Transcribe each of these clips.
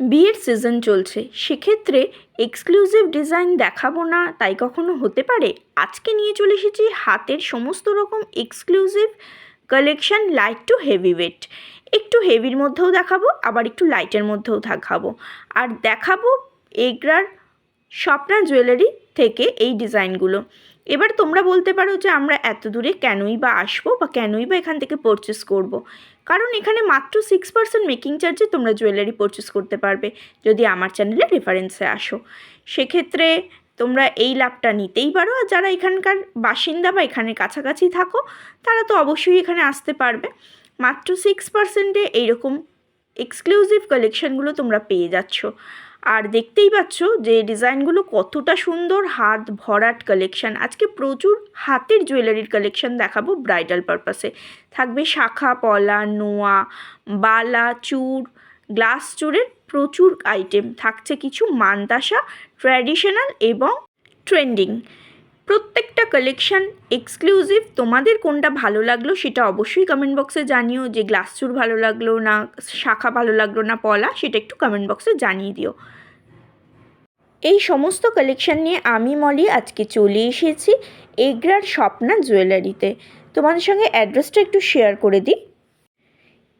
বিয়ের সিজন চলছে, সেক্ষেত্রে এক্সক্লুসিভ ডিজাইন দেখাবো না, তাই কখনো হতে পারে? আজকে নিয়ে চলে এসেছি হাতের সমস্ত রকম exclusive collection light to heavy weight একটু হেভির মধ্যেও দেখাবো, আবার একটু লাইটের মধ্যেও দেখাবো। আর দেখাবো এগরার স্বপ্না জুয়েলারি থেকে এই ডিজাইনগুলো এবার তোমরা বলতে পারো যে আমরা এত দূরে কেনই বা আসব বা কেনই বা এখান থেকে পারচেস করব। কারণ এখানে মাত্র সিক্স পার্সেন্ট মেকিং চার্জে তোমরা জুয়েলারি পারচেস করতে পারবে, যদি আমার চ্যানেলে রেফারেন্সে আসো। সেক্ষেত্রে তোমরা এই লাভটা নিতেই পারো আর যারা এখানকার বাসিন্দা বা এখানে কাছাকাছি থাকো, তারা তো অবশ্যই এখানে আসতে পারবে। মাত্র সিক্স পার্সেন্টে এইরকম এক্সক্লুসিভ কালেকশানগুলো তোমরা পেয়ে যাচ্ছ। আর দেখতেই পাচ্ছ যে ডিজাইনগুলো কতটা সুন্দর হাত ভরাট কালেকশান আজকে প্রচুর হাতের জুয়েলারির কালেকশান দেখাবো ব্রাইডাল পারপাসে থাকবে শাখা, পলা, নোয়া, বালা চূড় গ্লাস চূড়ের প্রচুর আইটেম থাকছে কিছু মানতাসা ট্র্যাডিশনাল এবং ট্রেন্ডিং প্রত্যেকটা কালেকশান এক্সক্লুসিভ তোমাদের কোনটা ভালো লাগল সেটা অবশ্যই কমেন্ট বক্সে জানিও। যে গ্লাস চুর ভালো লাগল না, শাখা ভালো লাগল না, পলা, সেটা একটু কমেন্ট বক্সে জানিয়ে দিও। এই সমস্ত কালেকশান নিয়ে আমি, মলি, আজকে চলে এসেছি এগরার স্বপ্না জুয়েলারিতে। তোমাদের সঙ্গে অ্যাড্রেসটা একটু শেয়ার করে দিই।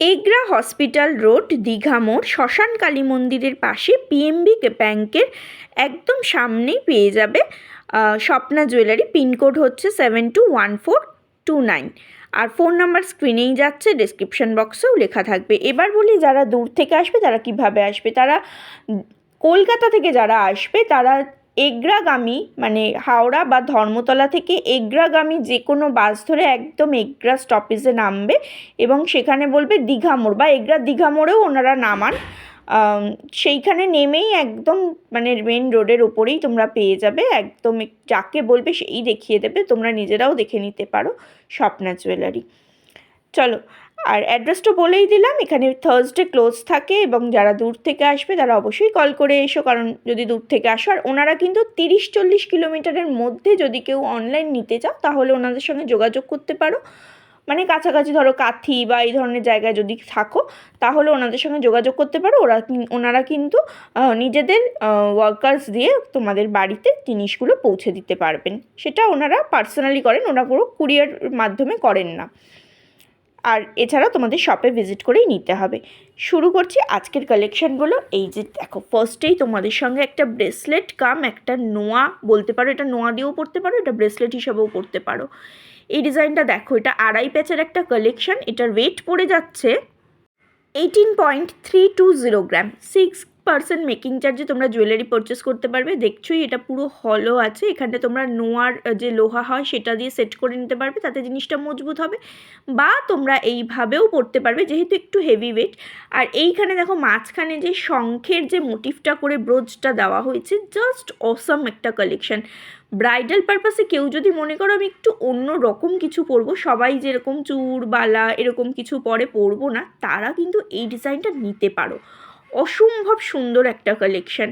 এগরা হসপিটাল রোড দীঘা মোড়, শ্মশান কালী মন্দিরের পাশে পিএমবি ব্যাংকের একদম সামনেই পেয়ে যাবে স্বপ্না জুয়েলারি পিনকোড হচ্ছে seven two one four two nine আর ফোন নাম্বার স্ক্রিনেই যাচ্ছে ডিসক্রিপশন বক্সেও লেখা থাকবে। এবার বলি, যারা দূর থেকে আসবে, তারা কীভাবে আসবে? তারা কলকাতা থেকে যারা আসবে, তারা এগরাগামী মানে হাওড়া বা ধর্মতলা থেকে এগরাগামী যে কোনো বাস ধরে একদম এগরা স্টপেজে নামবে এবং সেখানে বলবে দীঘা মোড় বা এগরা দীঘা মোড়েও ওনারা নামান। সেইখানে নেমেই একদম মানে মেন রোডের ওপরেই তোমরা পেয়ে যাবে। একদম যাকে বলবে সেই দেখিয়ে দেবে। তোমরা নিজেরাও দেখে নিতে পারো স্বপ্না জুয়েলারি চলো আর অ্যাড্রেসটা বলেই দিলাম, এখানে থার্সডে ক্লোজ থাকে এবং যারা দূর থেকে আসবে তারা অবশ্যই কল করে এসো, কারণ যদি দূর থেকে আসো, আর ওনারা কিন্তু তিরিশ চল্লিশ কিলোমিটারের মধ্যে যদি কেউ অনলাইন নিতে চাও, তাহলে ওনাদের সঙ্গে যোগাযোগ করতে পারো। মানে কাছাকাছি ধরো কাথি বা এই ধরনের জায়গায় যদি থাকো, তাহলে ওনাদের সঙ্গে যোগাযোগ করতে পারো। ওরা ওনারা কিন্তু নিজেদের ওয়ার্কার্স দিয়ে তোমাদের বাড়িতে জিনিসগুলো পৌঁছে দিতে পারবেন। সেটা ওনারা পার্সোনালি করেন ওনারা কোনো কুরিয়ার মাধ্যমে করেন না। আর এছাড়াও তোমাদের শপে ভিজিট করেই নিতে হবে। শুরু করছি আজকের কালেকশানগুলো এই যে দেখো ফার্স্টেই তোমাদের সঙ্গে একটা ব্রেসলেট কাম একটা নোয়া বলতে পারো। এটা নোয়া দিয়েও পড়তে পারো, এটা ব্রেসলেট হিসাবেও পড়তে পারো। এই ডিজাইনটা দেখো, এটা আড়াই প্যাচের একটা কালেকশান এটার ওয়েট পড়ে যাচ্ছে eighteen point three two zero gram six percent making চার্জে তোমরা জুয়েলারি পারচেস করতে পারবে। দেখছোই এটা পুরো হলও আছে এখানে তোমরা নোয়ার যে লোহা হয় সেটা দিয়ে সেট করে নিতে পারবে, তাতে জিনিসটা মজবুত হবে। বা তোমরা এইভাবেও পড়তে পারবে, যেহেতু একটু হেভি ওয়েট আর এইখানে দেখো মাঝখানে যে শঙ্খের যে মোটিভটা করে ব্রোজটা দেওয়া হয়েছে জাস্ট অসম একটা কালেকশন ব্রাইডাল পারপাসে কেউ যদি মনে করো আমি একটু অন্য রকম কিছু পরবো, সবাই যেরকম চুর, বালা এরকম কিছু পরে পরবো না, তারা কিন্তু এই ডিজাইনটা নিতে পারো। অসম্ভব সুন্দর একটা কালেকশান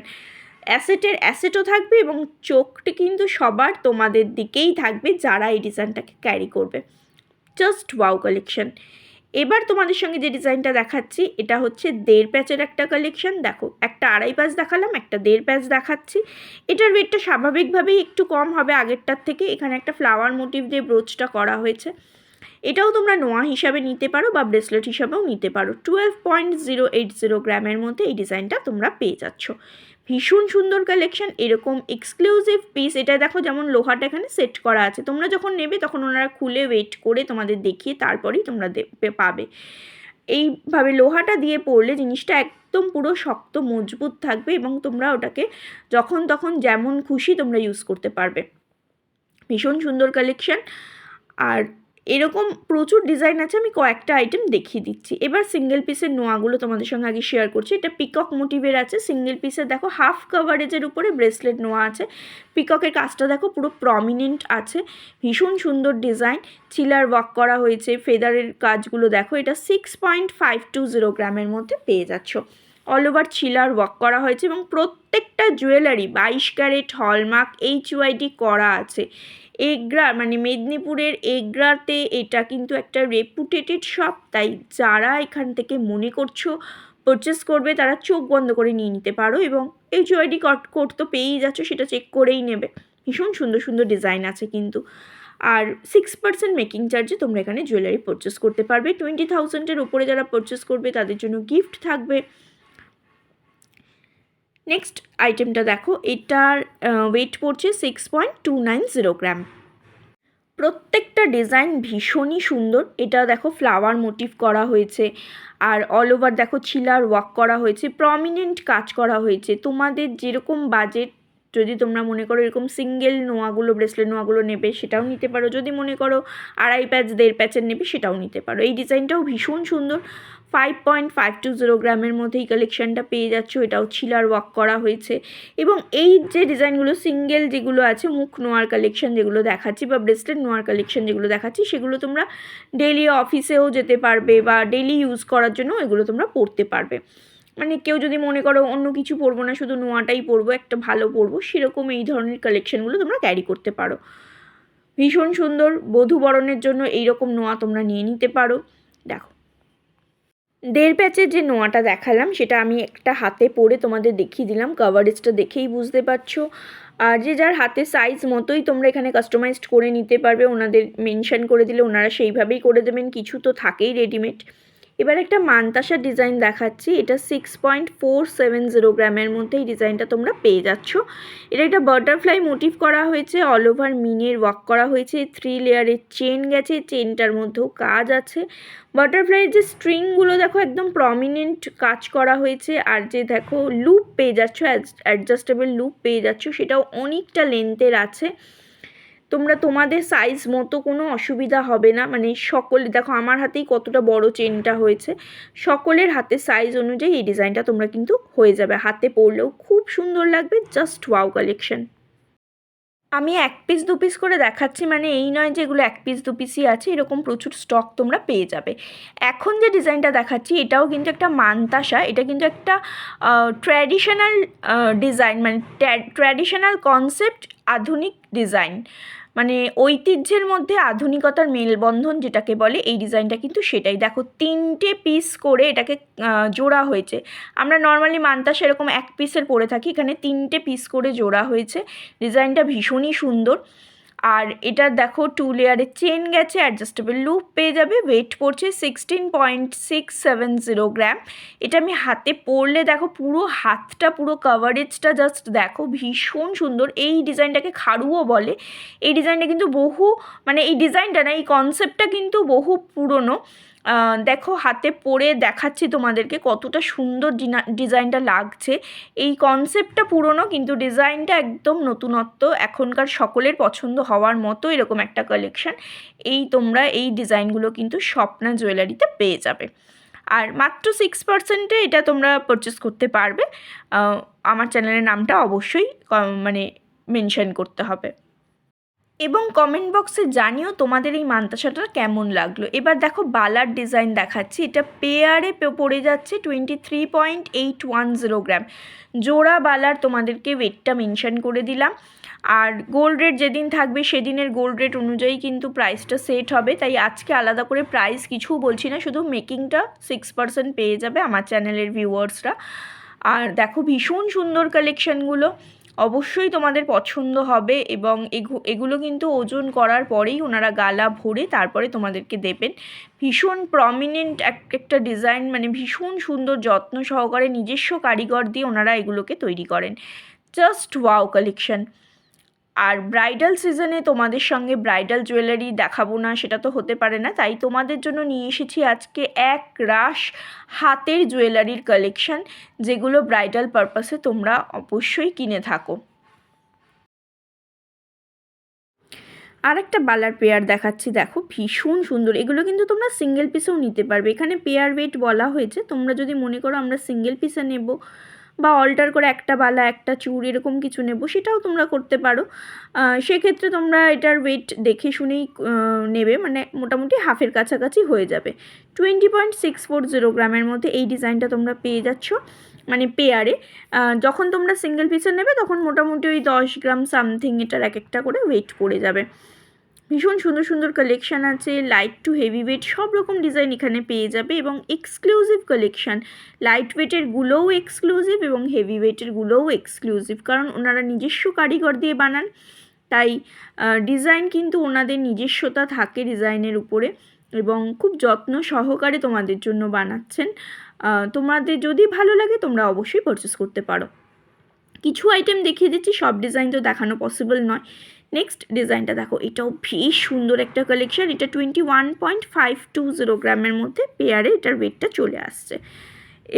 অ্যাসেটের অ্যাসেটও থাকবে এবং চোখটি কিন্তু সবার তোমাদের দিকেই থাকবে যারা এই ডিজাইনটাকে ক্যারি করবে। জাস্ট ওয়াও কালেকশান এবার তোমাদের সঙ্গে যে ডিজাইনটা দেখাচ্ছি, এটা হচ্ছে দেড় প্যাচের একটা কালেকশন দেখো, একটা আড়াই প্যাচ দেখালাম, একটা দেড় প্যাচ দেখাচ্ছি। এটার ওয়েটটা স্বাভাবিকভাবেই একটু কম হবে আগেরটার থেকে। এখানে একটা ফ্লাওয়ার মোটিভ দিয়ে ব্রোচটা করা হয়েছে। এটাও তোমরা নোয়া হিসাবে নিতে পারো বা ব্রেসলেট হিসাবেও নিতে পারো। Twelve point zero eight zero গ্রামের মধ্যে এই ডিজাইনটা তোমরা পেয়ে যাচ্ছ। ভীষণ সুন্দর কালেকশন এরকম এক্সক্লুসিভ পিস এটা দেখো যেমন লোহাটা এখানে সেট করা আছে। তোমরা যখন নেবে তখন ওনারা খুলে ওয়েট করে তোমাদের দেখিয়ে তারপরেই তোমরা পাবে। এইভাবে লোহাটা দিয়ে পড়লে জিনিসটা একদম পুরো শক্ত, মজবুত থাকবে এবং তোমরা ওটাকে যখন তখন যেমন খুশি তোমরা ইউজ করতে পারবে। ভীষণ সুন্দর কালেকশন আর এরকম প্রচুর ডিজাইন আছে, আমি কয়েকটা আইটেম দেখিয়ে দিচ্ছি। এবার সিঙ্গেল পিসের নোয়াগুলো তোমাদের সঙ্গে আগে শেয়ার করছি। এটা পিকক মোটিভের আছে। সিঙ্গেল পিসের দেখো হাফ কাভারেজের উপরে ব্রেসলেট নোয়া আছে। পিককের কাজটা দেখো পুরো প্রমিনেন্ট আছে। ভীষণ সুন্দর ডিজাইন চিলার ওয়ার্ক করা হয়েছে। ফেদারের কাজগুলো দেখো। এটা six point five two zero গ্রামের মধ্যে পেয়ে যাচ্ছ। অল ওভার চিলার ওয়ার্ক করা হয়েছে এবং প্রত্যেকটা জুয়েলারি বাইশ ক্যারেট হলমার্ক এইচ ওয়াইডি করা আছে। এগরা মানে মেদিনীপুরের এগরাতে এটা কিন্তু একটা রেপুটেটেড শপ তাই যারা এখান থেকে মনে করছ পারচেস করবে, তারা চোখ বন্ধ করে নিয়ে নিতে পারো এবং এই জুয়েলারি কোড তো পেয়েই যাচ্ছ, সেটা চেক করেই নেবে। ভীষণ সুন্দর সুন্দর ডিজাইন আছে কিন্তু। আর সিক্স পার্সেন্ট মেকিং চার্জে তোমরা এখানে জুয়েলারি পারচেস করতে পারবে। টোয়েন্টি থাউজেন্ডের উপরে যারা পারচেস করবে, তাদের জন্য গিফট থাকবে। নেক্সট আইটেমটা দেখো, এটার ওয়েট পড়ছে six point two nine zero gram প্রত্যেকটা ডিজাইন ভীষণই সুন্দর। এটা দেখো ফ্লাওয়ার মোটিভ করা হয়েছে, আর অল ওভার দেখো ছিলার ওয়াক করা হয়েছে প্রমিনেন্ট কাজ করা হয়েছে। তোমাদের যেরকম বাজেট যদি তোমরা মনে করো এরকম সিঙ্গেল নোয়াগুলো ব্রেসলেট নোয়াগুলো নেবে, সেটাও নিতে পারো। যদি মনে করো আড়াই প্যাচ দেড় প্যাচের নেবে, সেটাও নিতে পারো। এই ডিজাইনটাও ভীষণ সুন্দর। Five point five two zero গ্রামের মধ্যে এই কালেকশানটা পেয়ে যাচ্ছ, এটাও ছিলার ওয়াক করা হয়েছে। এবং এই যে ডিজাইনগুলো সিঙ্গেল যেগুলো আছে, মুখ নোয়ার কালেকশন যেগুলো দেখাচ্ছি বা ব্রেসলেট নোয়ার কালেকশান যেগুলো দেখাচ্ছি, সেগুলো তোমরা ডেলি অফিসেও যেতে পারবে বা ডেলি ইউজ করার জন্য এগুলো তোমরা পড়তে পারবে। মানে কেউ যদি মনে করো অন্য কিছু পরবো না, শুধু নোয়াটাই পরবো, একটা ভালো পরবো, সেরকম এই ধরনের কালেকশানগুলো তোমরা ক্যারি করতে পারো। ভীষণ সুন্দর, বধূবরণের জন্য এইরকম নোয়া তোমরা নিয়ে নিতে পারো। দেখো। দেড় প্যাচের যে নোয়াটা দেখালাম, সেটা আমি একটা হাতে পরে তোমাদের দেখিয়ে দিলাম। কভারেজটা দেখেই বুঝতে পারছ। আর যে যার হাতে সাইজ মতোই তোমরা এখানে কাস্টমাইজড করে নিতে পারবে। ওনাদের মেনশান করে দিলে ওনারা সেইভাবেই করে দেবেন। কিছু তো থাকেই রেডিমেড এবার একটা মানতাসা ডিজাইন দেখাচ্ছি। এটা six point four seven zero গ্রামের মধ্যে এই ডিজাইনটা তোমরা পেয়ে যাচ্ছ। এটা একটা বাটারফ্লাই মোটিভ করা হয়েছে অল ওভার মিনের ওয়ার্ক করা হয়েছে থ্রি লেয়ারের চেন গেছে চেনটার মধ্যেও কাজ আছে। বাটারফ্লাইয়ের যে স্ট্রিংগুলো দেখো একদম প্রমিনেন্ট কাজ করা হয়েছে, আর যে দেখো লুপ পেয়ে যাচ্ছ অ্যাডজাস্টেবল লুপ পেয়ে যাচ্ছ, সেটাও অনেকটা লেন্থের আছে। তোমরা তোমাদের সাইজ মতো কোনো অসুবিধা হবে না। মানে সকলে, দেখো আমার হাতেই কতটা বড় চেনটা হয়েছে। সকলের হাতে সাইজ অনুযায়ী এই ডিজাইনটা তোমরা কিন্তু হয়ে যাবে। হাতে পরলেও খুব সুন্দর লাগবে জাস্ট ওয়াও কালেকশন আমি এক পিস দু পিস করে দেখাচ্ছি মানে এই নয় যে এগুলো এক পিস দু পিসই আছে, এরকম প্রচুর স্টক তোমরা পেয়ে যাবে। এখন যে ডিজাইনটা দেখাচ্ছি, এটাও কিন্তু একটা মানতাসা এটা কিন্তু একটা ট্র্যাডিশনাল ডিজাইন মানে ট্র্যাডিশনাল কনসেপ্ট আধুনিক ডিজাইন মানে ঐতিহ্যের মধ্যে আধুনিকতার মেলবন্ধন যেটাকে বলে, এই ডিজাইনটা কিন্তু সেটাই। দেখো, তিনটে পিস করে এটাকে জোড়া হয়েছে। আমরা নর্মালি মানতা সেরকম এক পিসের পরে থাকি, এখানে তিনটে পিস করে জোড়া হয়েছে। ডিজাইনটা ভীষণই সুন্দর। আর এটা দেখো টু লেয়ারের চেন গেছে অ্যাডজাস্টেবল লুপ পেয়ে যাবে ওয়েট পড়ছে sixteen point six seven zero gram এটা আমি হাতে পরলে দেখো পুরো হাতটা, পুরো কাভারেজটা জাস্ট দেখো ভীষণ সুন্দর। এই ডিজাইনটাকে খাড়ুও বলে। এই ডিজাইনটা কিন্তু বহু মানে এই ডিজাইনটা না, এই কনসেপ্টটা কিন্তু বহু পুরনো। দেখো হাতে পরে দেখাচ্ছি তোমাদেরকে কতটা সুন্দর ডিজাইনটা লাগছে। এই কনসেপ্টটা পুরনো, কিন্তু ডিজাইনটা একদম নতুনত্ব। এখনকার সকলের পছন্দ হওয়ার মতো এরকম একটা কালেকশান এই তোমরা এই ডিজাইনগুলো কিন্তু স্বপ্না জুয়েলারিতে পেয়ে যাবে। আর মাত্র সিক্স পার্সেন্টে এটা তোমরা পারচেস করতে পারবে। আমার চ্যানেলের নামটা অবশ্যই মানে মেনশন করতে হবে। এবং কমেন্ট বক্সে জানিও তোমাদের এই মান্তাসাটা কেমন লাগল। এবার দেখো বালার ডিজাইন দেখাচ্ছি। এটা পেয়ারে পড়ে যাচ্ছে twenty three point eight one zero gram জোড়া বালার তোমাদেরকে ওয়েটটা মেনশন করে দিলাম। আর গোল্ড রেট যেদিন থাকবে সেদিনের গোল্ড রেট অনুযায়ী কিন্তু প্রাইসটা সেট হবে। তাই আজকে আলাদা করে প্রাইস কিছু বলছি না, শুধু মেকিংটা সিক্স পার্সেন্ট পেয়ে যাবে আমার চ্যানেলের ভিউয়ার্সরা আর দেখো ভীষণ সুন্দর কালেকশানগুলো অবশ্যই তোমাদের পছন্দ হবে এবং এগুলো কিন্তু ওজন করার পরেই ওনারা গালা ভরে তারপরে তোমাদেরকে দেবেন। ভীষণ প্রমিনেন্ট এক, একটা ডিজাইন মানে ভীষণ সুন্দর যত্ন সহকারে নিজস্ব কারিগর দিয়ে ওনারা এগুলোকে তৈরি করেন। জাস্ট ওয়াও কালেকশন আর ব্রাইডাল সিজনে তোমাদের সঙ্গে ব্রাইডাল জুয়েলারি দেখাবো না, সেটা তো হতে পারে না। তাই তোমাদের জন্য নিয়ে এসেছি আজকে এক রাশ হাতের জুয়েলারির কালেকশান যেগুলো ব্রাইডাল পারপাসে তোমরা অবশ্যই কিনে থাকো। আর একটা বালার পেয়ার দেখাচ্ছি, দেখো ভীষণ সুন্দর। এগুলো কিন্তু তোমরা সিঙ্গেল পিসেও নিতে পারবে। এখানে পেয়ার ওয়েট বলা হয়েছে, তোমরা যদি মনে করো আমরা সিঙ্গেল পিসে নেব বা অল্টার করে একটা বালা, একটা চুর, এরকম কিছু নেব, সেটাও তোমরা করতে পারো। সেক্ষেত্রে তোমরা এটার ওয়েট দেখে শুনেই নেবে মানে মোটামুটি হাফের কাছাকাছি হয়ে যাবে। Twenty point six four zero গ্রামের মধ্যে এই ডিজাইনটা তোমরা পেয়ে যাচ্ছ মানে পেয়ারে যখন তোমরা সিঙ্গেল পিসে নেবে, তখন মোটামুটি ওই দশ গ্রাম সামথিং এটার এক একটা করে ওয়েট পড়ে যাবে। ভীষণ সুন্দর সুন্দর কালেকশান আছে লাইট টু হেভি ওয়েট সব রকম ডিজাইন এখানে পেয়ে যাবে এবং এক্সক্লুসিভ কালেকশান লাইট ওয়েটেরগুলোও এক্সক্লুসিভ এবং হেভি ওয়েটেরগুলোও এক্সক্লুসিভ কারণ ওনারা নিজস্ব কারিগর দিয়ে বানান, তাই ডিজাইন কিন্তু ওনাদের নিজস্বতা থাকে ডিজাইনের উপরে এবং খুব যত্ন সহকারে তোমাদের জন্য বানাচ্ছেন। তোমাদের যদি ভালো লাগে তোমরা অবশ্যই পারচেস করতে পারো। কিছু আইটেম দেখিয়ে দিচ্ছি, সব ডিজাইন তো দেখানো পসিবল নয়। নেক্সট ডিজাইনটা দেখো, এটাও বেশ সুন্দর একটা কালেকশন এটা twenty one point five two zero গ্রামের মধ্যে পেয়ারে এটার ওয়েটটা চলে আসছে।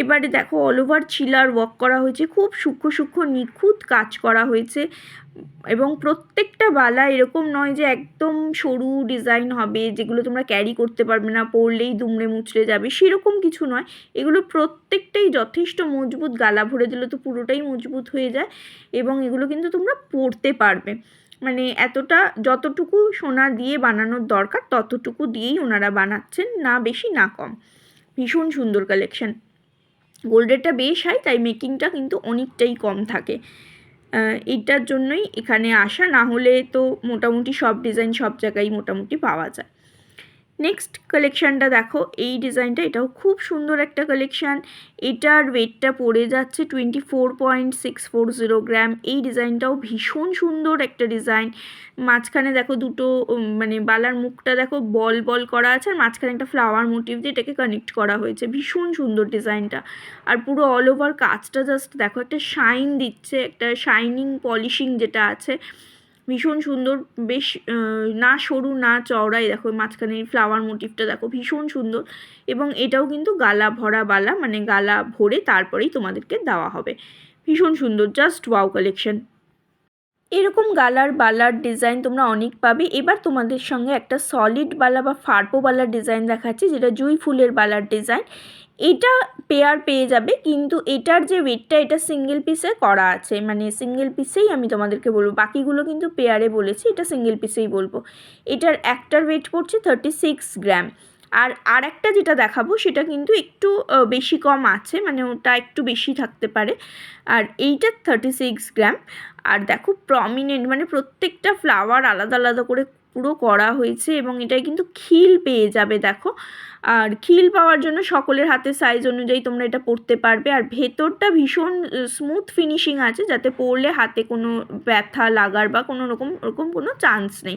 এবারে দেখো অল ওভার চিলার ওয়ার্ক করা হয়েছে, খুব সূক্ষ্ম সূক্ষ্ম নিখুঁত কাজ করা হয়েছে। এবং প্রত্যেকটা বালা এরকম নয় যে একদম সরু ডিজাইন হবে, যেগুলো তোমরা ক্যারি করতে পারবে না, পরলেই দুমড়ে মুচড়ে যাবে, সেরকম কিছু নয়। এগুলো প্রত্যেকটাই যথেষ্ট মজবুত, গালা ভরে দিলে তো পুরোটাই মজবুত হয়ে যায়, এবং এগুলো কিন্তু তোমরা পরতে পারবে। মানে এতটা যতটুকু সোনা দিয়ে বানানোর দরকার, ততটুকু দিয়েই ওনারা বানাচ্ছেন, না বেশি, না কম। ভীষণ সুন্দর কালেকশন গোল্ডেরটা বেশ হয় তাই মেকিংটা কিন্তু অনেকটাই কম থাকে। এইটার জন্যই এখানে আসা, না হলে তো মোটামুটি সব ডিজাইন সব জায়গায় মোটামুটি পাওয়া যায়। নেক্সট কালেকশানটা দেখো, এই ডিজাইনটা এটাও খুব সুন্দর একটা কালেকশান এটার ওয়েটটা পড়ে যাচ্ছে twenty four point six four zero gram এই ডিজাইনটাও ভীষণ সুন্দর একটা ডিজাইন মাঝখানে দেখো দুটো মানে বালার মুখটা দেখো বল বল করা আছে, আর মাঝখানে একটা ফ্লাওয়ার মোটিভ দিয়ে এটাকে কানেক্ট করা হয়েছে। ভীষণ সুন্দর ডিজাইনটা আর পুরো অল ওভার কাজটা জাস্ট দেখো, একটা শাইন দিচ্ছে, একটা শাইনিং পলিশিং যেটা আছে। ভীষণ সুন্দর, বেশ না সরু, না চওড়াই দেখো, মাঝখানে ফ্লাওয়ার মোটিভটা দেখো, ভীষণ সুন্দর। এবং এটাও কিন্তু গালা ভরা বালা মানে গালা ভরে তারপরেই তোমাদেরকে দেওয়া হবে। ভীষণ সুন্দর জাস্ট ওয়াও কালেকশন এরকম গালার বালার ডিজাইন তোমরা অনেক পাবে। এবার তোমাদের সঙ্গে একটা সলিড বালা বা ফার্পো বালার ডিজাইন দেখাচ্ছি, যেটা জুই ফুলের বালার ডিজাইন এটা পেয়ার পেয়ে যাবে, কিন্তু এটার যে ওয়েটটা এটা সিঙ্গেল পিসে করা আছে। মানে সিঙ্গেল পিসেই আমি তোমাদেরকে বলব, বাকিগুলো কিন্তু পেয়ারে বলেছি, এটা সিঙ্গেল পিসেই বলব। এটার একটার ওয়েট পড়ছে থার্টি সিক্স গ্রাম আর আর একটা যেটা দেখাবো, সেটা কিন্তু একটু বেশি কম আছে মানে ওটা একটু বেশি থাকতে পারে। আর এইটা থার্টি সিক্স গ্রাম আর দেখো প্রমিনেন্ট মানে প্রত্যেকটা ফ্লাওয়ার আলাদা আলাদা করে পুরো করা হয়েছে এবং এটাই কিন্তু খিল পেয়ে যাবে, দেখো। আর খিল পাওয়ার জন্য সকলের হাতে সাইজ অনুযায়ী তোমরা এটা পরতে পারবে। আর ভেতরটা ভীষণ স্মুথ ফিনিশিং আছে, যাতে পরলে হাতে কোনো ব্যথা লাগার বা কোনো রকম, ওরকম কোনো চান্স নেই।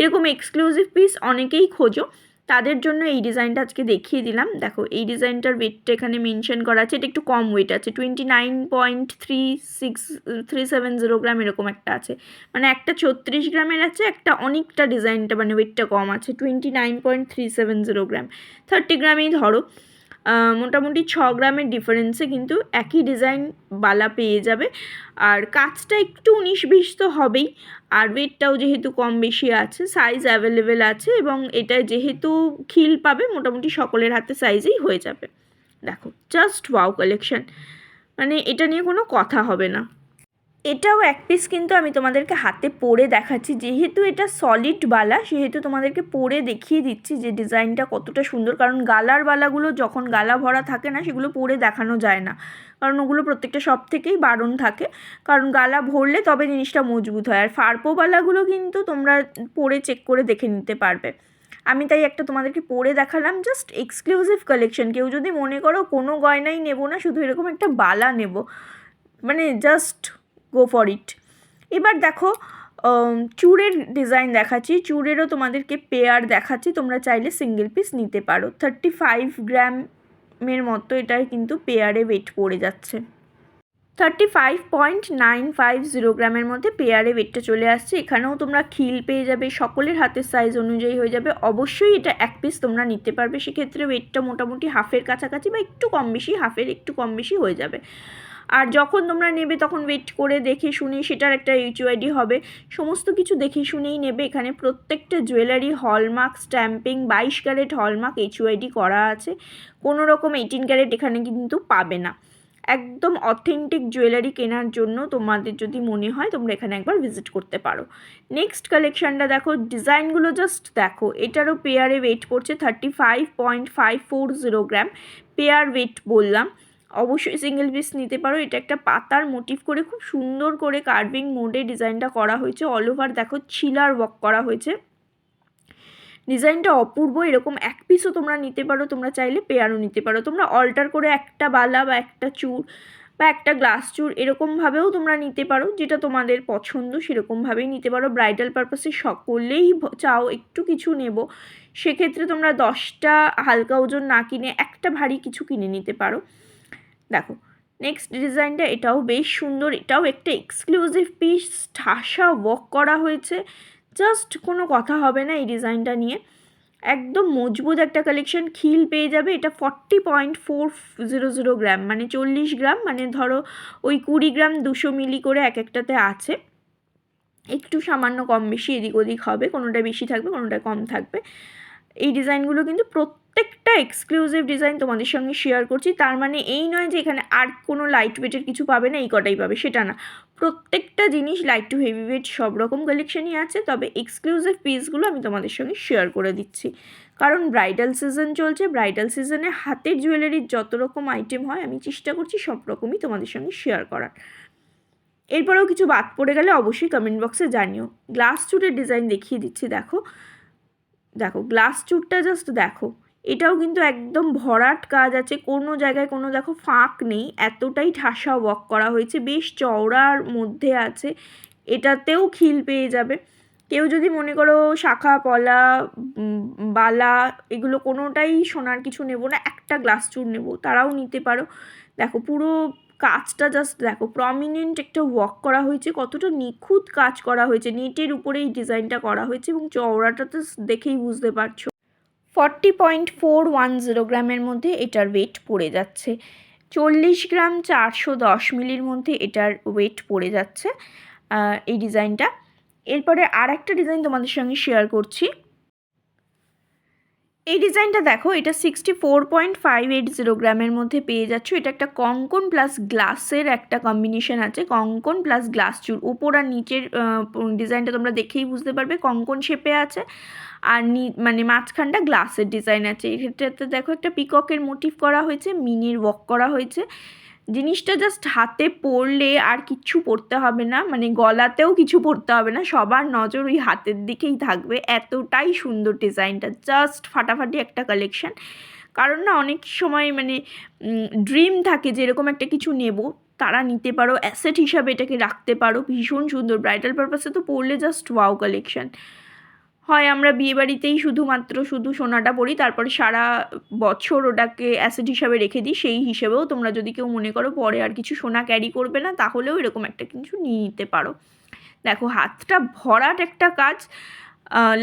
এরকম এক্সক্লুসিভ পিস অনেকেই খোঁজো। তাদের জন্য এই ডিজাইনটা আজকে দেখিয়ে দিলাম। দেখো, এই ডিজাইনটার ওয়েটটা এখানে মেনশন করা আছে। এটা একটু কম ওয়েট আছে। Twenty nine point three six three seven zero gram এরকম একটা আছে। মানে একটা ছত্রিশ গ্রামের আছে, একটা অনেকটা ডিজাইনটা মানে ওয়েটটা কম আছে। Twenty nine point three seven zero gram thirty গ্রামেই ধরো। মোটামুটি ছ গ্রামের ডিফারেন্সে কিন্তু একই ডিজাইন বালা পেয়ে যাবে। আর কাজটা একটু উনিশ বিশ তো হবেই। আর ওয়েটটাও যেহেতু কম বেশি আছে সাইজ অ্যাভেলেবেল আছে এবং এটা যেহেতু খিল পাবে, মোটামুটি সকলের হাতে সাইজেই হয়ে যাবে। দেখো জাস্ট ওয়াও কালেকশান মানে এটা নিয়ে কোনো কথা হবে না। এটাও এক পিস কিন্তু আমি তোমাদেরকে হাতে পরে দেখাচ্ছি। যেহেতু এটা সলিড বালা, সেহেতু তোমাদেরকে পরে দেখিয়ে দিচ্ছি যে ডিজাইনটা কতটা সুন্দর। কারণ গালার বালাগুলো যখন গালা ভরা থাকে না, সেগুলো পরে দেখানো যায় না। কারণ ওগুলো প্রত্যেকটা সব থেকেই বারণ থাকে। কারণ গালা ভরলে তবে জিনিসটা মজবুত হয়। আর ফার্পো বালাগুলো কিন্তু তোমরা পরে চেক করে দেখে নিতে পারবে। আমি তাই একটা তোমাদেরকে পরে দেখালাম জাস্ট এক্সক্লুসিভ কালেকশন কেউ যদি মনে করো কোনো গয়নাই নেব না, শুধু এরকম একটা বালা নেব। মানে জাস্ট গো ফর ইট এবার দেখো চূড়ের ডিজাইন দেখাচ্ছি। চূড়েরও তোমাদেরকে পেয়ার দেখাচ্ছি। তোমরা চাইলে সিঙ্গেল পিস নিতে পারো। থার্টি ফাইভ গ্রামের মতো এটার কিন্তু পেয়ারে ওয়েট পড়ে যাচ্ছে। Thirty five point nine five zero গ্রামের মধ্যে পেয়ারে ওয়েটটা চলে আসছে। এখানেও তোমরা খিল পেয়ে যাবে। সকলের হাতের সাইজ অনুযায়ী হয়ে যাবে। অবশ্যই এটা এক পিস তোমরা নিতে পারবে। সেক্ষেত্রে ওয়েটটা মোটামুটি হাফের কাছাকাছি বা একটু কম বেশি হাফের একটু কম বেশি হয়ে যাবে। আর যখন তোমরা নেবে, তখন ওয়েট করে দেখে শুনে সেটার একটা এইচওআইডি হবে। সমস্ত কিছু দেখে শুনেই নেবে। এখানে প্রত্যেকটা জুয়েলারি হলমার্ক স্ট্যাম্পিং বাইশ ক্যারেট হলমার্ক এইচওআইডি করা আছে। কোনো রকম এইটিন ক্যারেট এখানে কিন্তু পাবে না। একদম অথেন্টিক জুয়েলারি কেনার জন্য তোমাদের যদি মনে হয়, তোমরা এখানে একবার ভিজিট করতে পারো। নেক্সট কালেকশানটা দেখো, ডিজাইনগুলো জাস্ট দেখো। এটারও পেয়ারে ওয়েট করছে thirty five point five four zero gram pair weight বললাম। অবশ্যই সিঙ্গেল পিস নিতে পারো। এটা একটা পাতার মোটিভ করে খুব সুন্দর করে কার্ভিং মোডে ডিজাইনটা করা হয়েছে। অল ওভার দেখো ছিলার ওয়ার্ক করা হয়েছে। ডিজাইনটা অপূর্ব, এরকম এক পিসও তোমরা নিতে পারো। তোমরা চাইলে পেয়ারও নিতে পারো। তোমরা অল্টার করে একটা বালা বা একটা চূড় বা একটা গ্লাস চূড় এরকমভাবেও তোমরা নিতে পারো। যেটা তোমাদের পছন্দ সেরকমভাবেই নিতে পারো। ব্রাইডাল পারপাসে সকলেই চাও একটু কিছু নেব। সেক্ষেত্রে তোমরা দশটা হালকা ওজন না কিনে একটা ভারী কিছু কিনে নিতে পারো। দেখো নেক্সট ডিজাইনটা এটাও বেশ সুন্দর, এটাও একটা এক্সক্লুসিভ পিস ঠাসা ওয়ার্ক করা হয়েছে। জাস্ট কোনো কথা হবে না এই ডিজাইনটা নিয়ে। একদম মজবুত একটা কালেকশন খিল পেয়ে যাবে। এটা forty point four zero zero gram মানে চল্লিশ গ্রাম মানে ধরো ওই কুড়ি গ্রাম দুশো মিলি করে এক একটাতে আছে। একটু সামান্য কম বেশি এদিক ওদিক হবে, কোনোটা বেশি থাকবে, কোনোটা কম থাকবে। এই ডিজাইনগুলো কিন্তু প্রত্যেকটা এক্সক্লুসিভ ডিজাইন তোমাদের সঙ্গে শেয়ার করছি। তার মানে এই নয় যে এখানে আর কোনো লাইট ওয়েটের কিছু পাবে না, এই কটাই পাবে, সেটা না। প্রত্যেকটা জিনিস লাইট টু হেভি ওয়েট সব রকম কালেকশনই আছে, তবে এক্সক্লুসিভ পিসগুলো আমি তোমাদের সঙ্গে শেয়ার করে দিচ্ছি। কারণ ব্রাইডাল সিজন চলছে ব্রাইডাল সিজনে হাতের জুয়েলারির যত রকম আইটেম হয়, আমি চেষ্টা করছি সব রকমই তোমাদের সঙ্গে শেয়ার করার। এরপরেও কিছু বাদ পড়ে গেলে অবশ্যই কমেন্ট বক্সে জানিও। গ্লাস চুটের ডিজাইন দেখিয়ে দিচ্ছি, দেখো। দেখো গ্লাস চুটটা জাস্ট দেখো। এটাও কিন্তু একদম ভরাট কাজ আছে, কোনো জায়গায় কোনো দেখো ফাঁক নেই, এতটাই ঠাসা ওয়াক করা হয়েছে, বেশ চওড়ার মধ্যে আছে, এটাতেও খিল পেয়ে যাবে। কেউ যদি মনে করো শাখা, পলা বালা, এগুলো কোনোটাই সোনার কিছু নেব না, একটা গ্লাস চুর নেব, তারাও নিতে পারো। দেখো পুরো কাজটা জাস্ট দেখো প্রমিনেন্ট একটা ওয়ার্ক করা হয়েছে, কতটা নিখুঁত কাজ করা হয়েছে নেটের উপরে এই ডিজাইনটা করা হয়েছে এবং চওড়াটা তো দেখেই বুঝতে পারছ। Forty point four one zero গ্রামের মধ্যে এটার ওয়েট পড়ে যাচ্ছে। চল্লিশ গ্রাম চারশো দশ মিলির মধ্যে এটার ওয়েট পড়ে যাচ্ছে এই ডিজাইনটা এরপরে আর একটা ডিজাইন তোমাদের সঙ্গে শেয়ার করছি। এই ডিজাইনটা দেখো, এটা sixty four point five eight zero গ্রামের মধ্যে পেয়ে যাচ্ছ। এটা একটা কঙ্কন প্লাস গ্লাসের একটা কম্বিনেশন আছে। কঙ্কন প্লাস গ্লাস চুল। ওপর আর নিচের ডিজাইনটা তোমরা দেখেই বুঝতে পারবে। কঙ্কন শেপে আছে আর নি মানে মাঝখানটা গ্লাসের ডিজাইন আছে। এক্ষেত্রে দেখো একটা পিককের মোটিভ করা হয়েছে মিনির ওয়াক করা হয়েছে। জিনিসটা জাস্ট হাতে পরলে আর কিচ্ছু পরতে হবে না মানে গলাতেও কিছু পরতে হবে না, সবার নজর ওই হাতের দিকেই থাকবে। এতটাই সুন্দর ডিজাইনটা জাস্ট ফাটাফাটি একটা কালেকশান কারণ না, অনেক সময় মানে ড্রিম থাকে যে এরকম একটা কিছু নেব, তারা নিতে পারো অ্যাসেট হিসাবে এটাকে রাখতে পারো, ভীষণ সুন্দর। ব্রাইডাল পারপাসে তো পরলে জাস্ট ওয়াও কালেকশন হয় আমরা বিয়েবাড়িতেই শুধুমাত্র শুধু সোনাটা পরি, তারপরে সারা বছর ওটাকে অ্যাসেট হিসাবে রেখে দিই, সেই হিসেবেও তোমরা যদি কেউ মনে করো পরে আর কিছু সোনা ক্যারি করবে না, তাহলেও এরকম একটা কিছু নিয়ে নিতে পারো। দেখো, হাতটা ভরাট একটা কাজ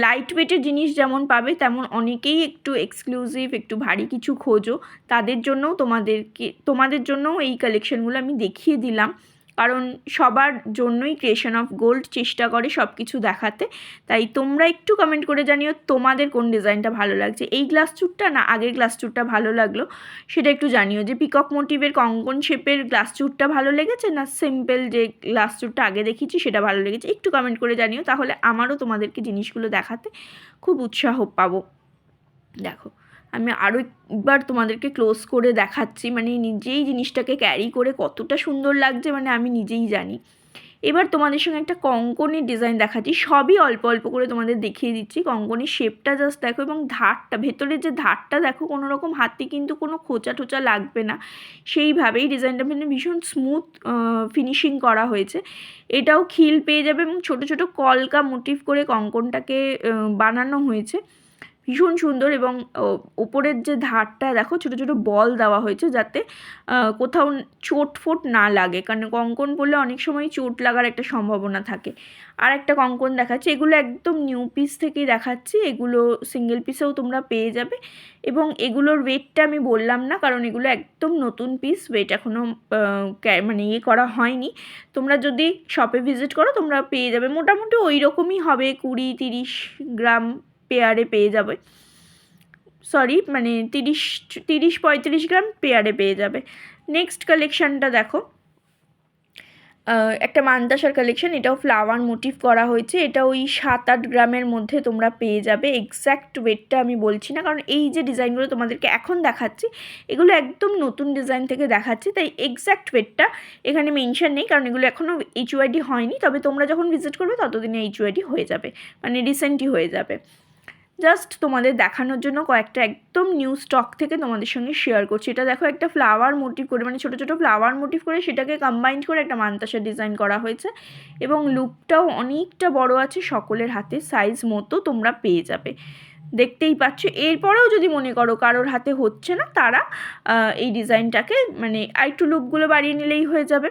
লাইট ওয়েটের জিনিস যেমন পাবে, তেমন অনেকেই একটু এক্সক্লুসিভ একটু ভারী কিছু খোঁজো। তাদের জন্যও তোমাদেরকে, তোমাদের জন্যও এই কালেকশনগুলো আমি দেখিয়ে দিলাম। কারণ সবার জন্যই ক্রিয়েশন অফ গোল্ড চেষ্টা করে সব কিছু দেখাতে। তাই তোমরা একটু কমেন্ট করে জানিও তোমাদের কোন ডিজাইনটা ভালো লাগছে। এই গ্লাস চুটটা না আগের গ্লাস চুটটা ভালো লাগল, সেটা একটু জানিও যে পিকক মোটিভের কঙ্কন শেপের গ্লাস চুটটা ভালো লেগেছে না সিম্পল যে গ্লাস চুটটা আগে দেখেছি সেটা ভালো লেগেছে? একটু কমেন্ট করে জানিও, তাহলে আমারও তোমাদেরকে জিনিসগুলো দেখাতে খুব উৎসাহ পাবো। দেখো। আমি আরও একবার তোমাদেরকে ক্লোজ করে দেখাচ্ছি মানে নিজেই জিনিসটাকে ক্যারি করে কতটা সুন্দর লাগছে মানে আমি নিজেই জানি। এবার তোমাদের সঙ্গে একটা কঙ্কনের ডিজাইন দেখাচ্ছি, সবই অল্প অল্প করে তোমাদের দেখিয়ে দিচ্ছি। কঙ্কনের শেপটা জাস্ট দেখো এবং ধারটা, ভেতরের যে ধারটা দেখো কোনো রকম হাতে কিন্তু কোনো খোঁচা টোচা লাগবে না। সেইভাবেই ডিজাইনটা মানে ভীষণ স্মুথ ফিনিশিং করা হয়েছে। এটাও খিল পেয়ে যাবে এবং ছোট ছোট কলকা মোটিভ করে কঙ্কনটাকে বানানো হয়েছে। ভীষণ সুন্দর এবং ওপরের যে ধারটা দেখো ছোটো ছোটো বল দেওয়া হয়েছে যাতে কোথাও চোট ফোট না লাগে। কারণ কঙ্কন পরলে অনেক সময় চোট লাগার একটা সম্ভাবনা থাকে। আর একটা কঙ্কন দেখাচ্ছি, এগুলো একদম নিউ পিস থেকেই দেখাচ্ছি। এগুলো সিঙ্গেল পিসেও তোমরা পেয়ে যাবে। এবং এগুলোর ওয়েটটা আমি বললাম না, কারণ এগুলো একদম নতুন পিস, ওয়েট এখনও মানে ইয়ে করা হয়নি। তোমরা যদি শপে ভিজিট করো, তোমরা পেয়ে যাবে। মোটামুটি ওই রকমই হবে কুড়ি তিরিশ গ্রাম পেয়ারে পেয়ে যাবে। সরি মানে তিরিশ তিরিশ পঁয়ত্রিশ গ্রাম পেয়ারে পেয়ে যাবে। নেক্সট কালেকশানটা দেখো। একটা মান্তাসার কালেকশন এটাও ফ্লাওয়ার মোটিভ করা হয়েছে। এটা ওই সাত আট গ্রামের মধ্যে তোমরা পেয়ে যাবে। এক্স্যাক্ট ওয়েটটা আমি বলছি না, কারণ এই যে ডিজাইনগুলো তোমাদেরকে এখন দেখাচ্ছি, এগুলো একদম নতুন ডিজাইন থেকে দেখাচ্ছি। তাই এক্স্যাক্ট ওয়েটটা এখানে মেনশন নেই, কারণ এগুলো এখনও এইচওআইডি হয়নি। তবে তোমরা যখন ভিজিট করবে, ততদিনে এইচওআইডি হয়ে যাবে। মানে রিসেন্টই হয়ে যাবে। জাস্ট তোমাদের দেখানোর জন্য কয়েকটা একদম নিউ স্টক থেকে তোমাদের সঙ্গে শেয়ার করছি। এটা দেখো একটা ফ্লাওয়ার মোটিভ করে মানে ছোটো ছোটো ফ্লাওয়ার মোটিভ করে সেটাকে কম্বাইন করে একটা মান্তাসা ডিজাইন করা হয়েছে এবং লুকটাও অনেকটা বড় আছে, সকলের হাতে সাইজ মতো তোমরা পেয়ে যাবে। দেখতেই পাচ্ছ। এরপরেও যদি মনে করো কারোর হাতে হচ্ছে না, তারা এই ডিজাইনটাকে মানে আরেকটু লুকগুলো বাড়িয়ে নিলেই হয়ে যাবে।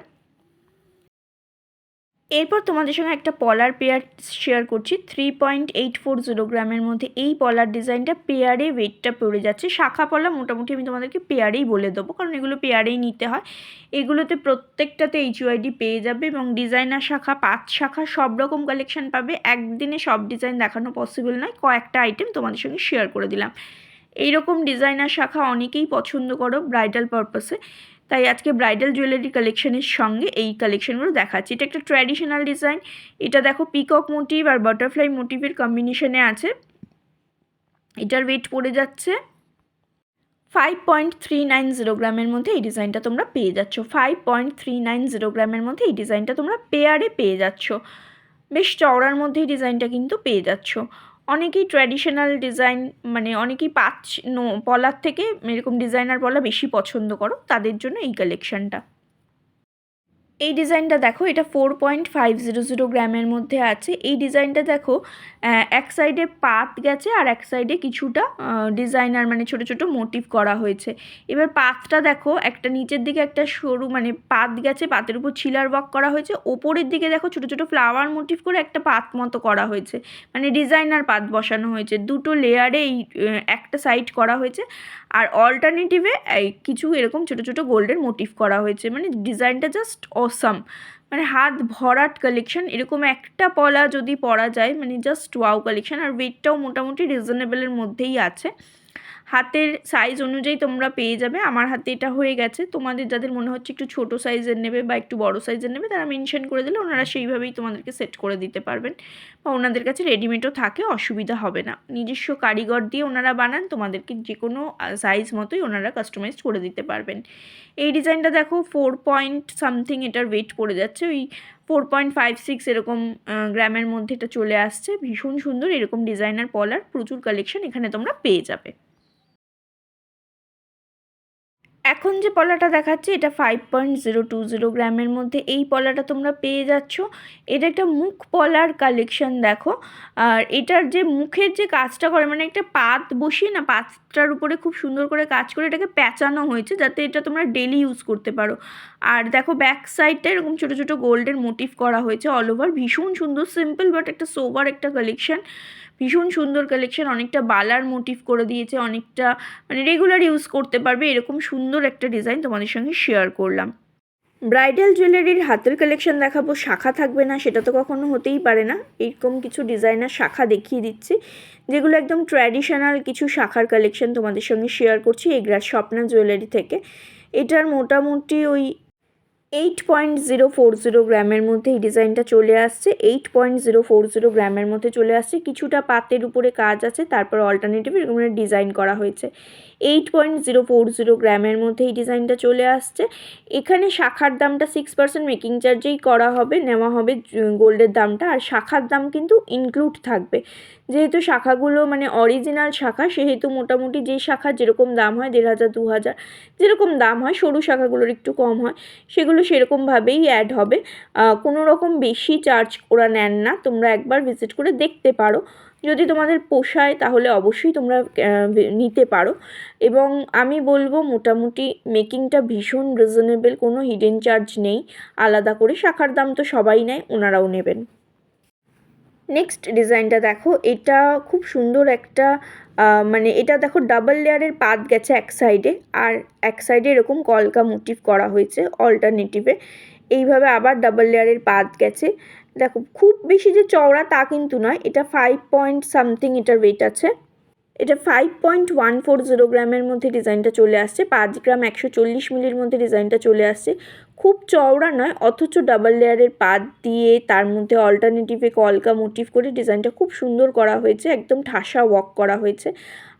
এরপর তোমাদের সঙ্গে একটা পলার পেয়ার শেয়ার করছি three point eight four zero গ্রামের মধ্যে এই পলার ডিজাইনটা পেয়ারে ওয়েটটা পড়ে যাচ্ছে। শাখা পলা মোটামুটি আমি তোমাদেরকে পেয়ারেই বলে দেবো, কারণ এগুলো পেয়ারেই নিতে হয়। এগুলোতে প্রত্যেকটাতে এইচওআইডি পেয়ে যাবে এবং ডিজাইনার শাখা, পাঁচ শাখা, সব রকম কালেকশান পাবে। একদিনে সব ডিজাইন দেখানো পসিবল নয়, কয়েকটা আইটেম তোমাদের সঙ্গে শেয়ার করে দিলাম। এইরকম ডিজাইনার শাখা অনেকেই পছন্দ করো ব্রাইডাল পারপাসে তাই আজকে ব্রাইডাল জুয়েলারি কালেকশনের সঙ্গে এই কালেকশনগুলো দেখাচ্ছি। এটা একটা ট্র্যাডিশনাল ডিজাইন। এটা দেখো পিকক মোটিভ আর বাটারফ্লাই মোটিভের কম্বিনেশনে আছে। এটার ওয়েট পড়ে যাচ্ছে five point three nine zero গ্রামের মধ্যে এই ডিজাইনটা তোমরা পেয়ে যাচ্ছ। Five point three nine zero গ্রামের মধ্যে এই ডিজাইনটা তোমরা পেয়ারে পেয়ে যাচ্ছ। বেশ চওড়ার মধ্যে এই ডিজাইনটা কিন্তু পেয়ে যাচ্ছ। অনেকেই ট্র্যাডিশনাল ডিজাইন মানে অনেকেই পাঁচ নো, পলার থেকে এরকম ডিজাইনার পলা বেশি পছন্দ করো, তাদের জন্য এই কালেকশানটা এই ডিজাইনটা দেখো, এটা four point five zero zero গ্রামের মধ্যে আছে। এই ডিজাইনটা দেখো এক সাইডে পাত গেছে আর এক সাইডে কিছুটা ডিজাইনার মানে ছোট ছোট মোটিভ করা হয়েছে। এবার পাতটা দেখো, একটা নিচের দিকে একটা সরু মানে পাত গেছে, পাতের উপর ছিলার ওয়ার্ক করা হয়েছে। ওপরের দিকে দেখো ছোট ছোট ফ্লাওয়ার মোটিভ করে একটা পাত মতো করা হয়েছে। মানে ডিজাইনার পাত বসানো হয়েছে। দুটো লেয়ারে এই একটা সাইড করা হয়েছে। আর অল্টারনেটিভে কিছু এরকম ছোট ছোট গোল্ডের মোটিভ করা হয়েছে। মানে ডিজাইনটা জাস্ট অসাম মানে হাত ভরাট কালেকশন এরকম একটা পলা যদি পরা যায় মানে জাস্ট ওয়াও কালেকশন আর ওয়েটটাও মোটামুটি রিজনেবলের মধ্যেই আছে। হাতের সাইজ অনুযায়ী তোমরা পেয়ে যাবে। আমার হাতে এটা হয়ে গেছে। তোমাদের যাদের মনে হচ্ছে একটু ছোট সাইজের নেবে বা একটু বড় সাইজের নেবে, তারা মেনশন করে দিলে ওনারা সেইভাবেই তোমাদেরকে সেট করে দিতে পারবেন। বা ওনাদের কাছে রেডিমেডও থাকে, অসুবিধা হবে না। নিজস্ব কারিগর দিয়ে ওনারা বানান, তোমাদেরকে যে কোনো সাইজ মতোই ওনারা কাস্টমাইজ করে দিতে পারবেন। এই ডিজাইনটা দেখো ফোর পয়েন্ট সামথিং এটার ওয়েট পড়ে যাচ্ছে। ওই ফোর পয়েন্ট ফাইভ সিক্স এরকম গ্রামের মধ্যে এটা চলে আসছে। ভীষণ সুন্দর এরকম ডিজাইনার পলার প্রচুর কালেকশন এখানে তোমরা পেয়ে যাবে। এখন যে পলাটা দেখাচ্ছে, এটা five point zero two zero গ্রামের মধ্যে এই পলাটা তোমরা পেয়ে যাচ্ছ। এটা একটা মুখ পলার কালেকশন দেখো। আর এটার যে মুখের যে কাজটা করে মানে একটা পাত বসিয়ে না, পাতটার উপরে খুব সুন্দর করে কাজ করে এটাকে প্যাঁচানো হয়েছে, যাতে এটা তোমরা ডেলি ইউজ করতে পারো। আর দেখো ব্যাক সাইডটা এরকম ছোটো ছোটো গোল্ডের মোটিভ করা হয়েছে অল ওভার ভীষণ সুন্দর সিম্পল বাট একটা সোবার একটা কালেকশন ভীষণ সুন্দর কালেকশন অনেকটা বালার মোটিভ করে দিয়েছে, অনেকটা মানে রেগুলার ইউজ করতে পারবে, এরকম সুন্দর একটা ডিজাইন তোমাদের সঙ্গে শেয়ার করলাম। ব্রাইডাল জুয়েলারির হাতের কালেকশন দেখাবো, শাখা থাকবে না, সেটা তো কখনো হতেই পারে না। এরকম কিছু ডিজাইনার শাখা দেখিয়ে দিচ্ছি, যেগুলো একদম ট্র্যাডিশনাল কিছু শাখার কালেকশন তোমাদের সঙ্গে শেয়ার করছি এগ্রার স্বপ্না জুয়েলারি থেকে। এটার মোটামুটি ওই eight point zero four zero গ্রামের মধ্যে এই ডিজাইনটা চলে আসছে। Eight point zero four zero গ্রামের মধ্যে চলে আসছে। কিছুটা পাতের উপরে কাজ আছে, তারপর অল্টারনেটিভ এরকম ডিজাইন করা হয়েছে। Eight point zero four zero গ্রামের মধ্যে এই ডিজাইনটা চলে আসছে। এখানে শাখার দামটা সিক্স পার্সেন্ট মেকিং চার্জেই করা হবে, নেওয়া হবে গোল্ডের দামটা। আর শাখার দাম কিন্তু ইনক্লুড থাকবে। যেহেতু শাখাগুলো মানে অরিজিনাল শাখা, সেহেতু মোটামুটি যে শাখা যেরকম দাম হয়, দেড় হাজার, দু হাজার যেরকম দাম হয়, সরু শাখাগুলোর একটু কম হয়, সেগুলো সেরকমভাবেই অ্যাড হবে। কোনো রকম বেশি চার্জ ওরা নেন না, তোমরা একবার ভিজিট করে দেখতে পারো। যদি তোমাদের পোষায়, তাহলে অবশ্যই তোমরা নিতে পারো। এবং আমি বলব, মোটামুটি মেকিংটা ভীষণ রিজনেবল কোনো হিডেন চার্জ নেই। আলাদা করে শাখার দাম তো সবাই নেয়, ওনারাও নেবেন। নেক্সট ডিজাইনটা দেখো, এটা খুব সুন্দর একটা মানে এটা দেখো ডাবল লেয়ারের পাত গেছে এক সাইডে আর এক সাইডে এরকম কলকা মোটিভ করা হয়েছে অল্টারনেটিভে এইভাবে আবার ডাবল লেয়ারের পাত গেছে। দেখো, খুব বেশি যে চওড়া তা কিন্তু নয়, এটা ফাইভ পয়েন্ট সামথিং এটার ওয়েট আছে। এটা five point one four zero গ্রামের মধ্যে ডিজাইনটা চলে আসছে, পাঁচ গ্রাম একশো চল্লিশ মিলির মধ্যে ডিজাইনটা চলে আসছে। খুব চওড়া নয়, অথচ ডাবল লেয়ারের পাত দিয়ে তার মধ্যে অল্টারনেটিভে কলকা মোটিভ করে ডিজাইনটা খুব সুন্দর করা হয়েছে, একদম ঠাসা ওয়াক করা হয়েছে।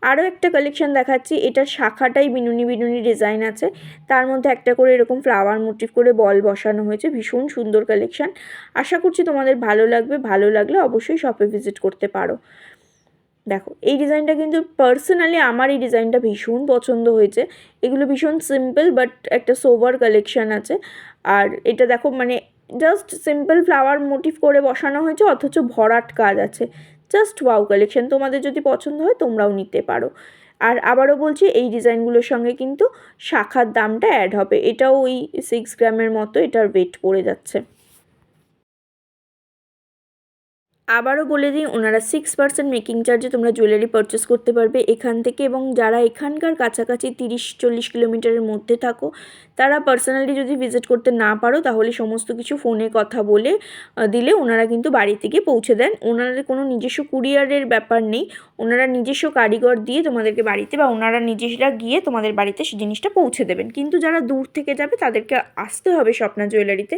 আরও একটা কালেকশন দেখাচ্ছি, এটার শাখাটাই বিনুনি বিনুনি ডিজাইন আছে। তার মধ্যে একটা করে এরকম ফ্লাওয়ার মোটিভ করে বল বসানো হয়েছে, ভীষণ সুন্দর কালেকশন আশা করছি তোমাদের ভালো লাগবে, ভালো লাগলে অবশ্যই শপে ভিজিট করতে পারো। দেখো, এই ডিজাইনটা কিন্তু পার্সোনালি আমার এই ডিজাইনটা ভীষণ পছন্দ হয়েছে। এগুলো ভীষণ সিম্পল বাট একটা সোভার কালেকশান আছে। আর এটা দেখো মানে জাস্ট সিম্পল ফ্লাওয়ার মোটিভ করে বসানো হয়েছে, অথচ ভরাট কাজ আছে। জাস্ট ওয়াও কালেকশন তোমাদের যদি পছন্দ হয় তোমরাও নিতে পারো। আর আবারও বলছি, এই ডিজাইনগুলোর সঙ্গে কিন্তু শাখার দামটা অ্যাড হবে। এটাও ওই সিক্স গ্রামের মতো, এটার ওয়েট পড়ে যাচ্ছে। আবারও বলে দিই, ওনারা সিক্স পার্সেন্ট মেকিং চার্জে তোমরা জুয়েলারি পারচেস করতে পারবে এখান থেকে এবং যারা এখানকার কাছাকাছি তিরিশ চল্লিশ কিলোমিটারের মধ্যে থাকো, তারা পার্সোনালি যদি ভিজিট করতে না পারো, তাহলে সমস্ত কিছু ফোনে কথা বলে দিলে ওনারা কিন্তু বাড়ি থেকে পৌঁছে দেন। ওনাদের কোনো নিজস্ব কুরিয়ারের ব্যাপার নেই, ওনারা নিজস্ব কারিগর দিয়ে তোমাদেরকে বাড়িতে বা ওনারা নিজেরা গিয়ে তোমাদের বাড়িতে সেই জিনিসটা পৌঁছে দেবেন। কিন্তু যারা দূর থেকে যাবে, তাদেরকে আসতে হবে স্বপ্না জুয়েলারিতে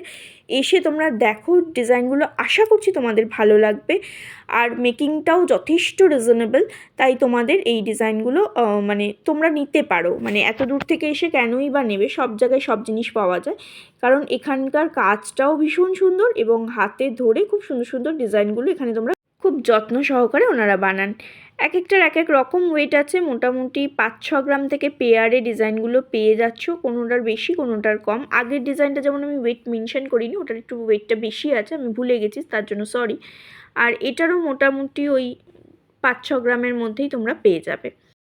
এসে তোমরা দেখো ডিজাইনগুলো আশা করছি তোমাদের ভালো লাগবে। আর মেকিংটাও যথেষ্ট রিজনেবল তাই তোমাদের এই ডিজাইনগুলো মানে তোমরা নিতে পারো। মানে এত দূর থেকে এসে কেনই বা নেবে? সব জায়গায় সব জিনিস পাওয়া যায়। কারণ এখানকার কাজটাও ভীষণ সুন্দর এবং হাতে ধরে খুব সুন্দর সুন্দর ডিজাইনগুলো এখানে তোমরা খুব যত্ন সহকারে ওনারা বানান। এক একটার এক এক রকম ওয়েট আছে। মোটামুটি পাঁচ ছ গ্রাম থেকে পেয়ারে ডিজাইনগুলো পেয়ে যাচ্ছ। কোনোটার বেশি, কোনোটার কম। আগের ডিজাইনটা যেমন আমি ওয়েট মেনশন করিনি, ওটার একটু ওয়েটটা বেশি আছে। আমি ভুলে গেছি, তার জন্য সরি আর এটারও মোটামুটি ওই পাঁচ ছ গ্রামের মধ্যেই তোমরা পেয়ে যাবে।